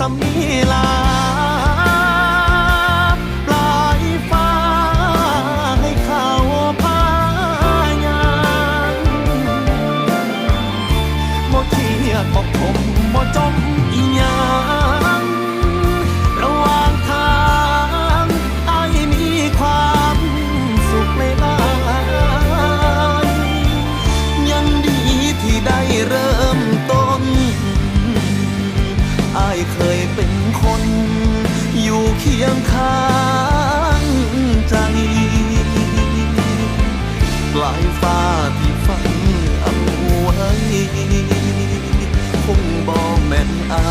สำนีลาปลายฟ้าให้เขาพายังบ่เทียบบ่คมบ่จม เคยเป็นคน อยู่เคียงข้างใจปลายฟ้าที่ฝันเอาไว้คงบอกแม่นอา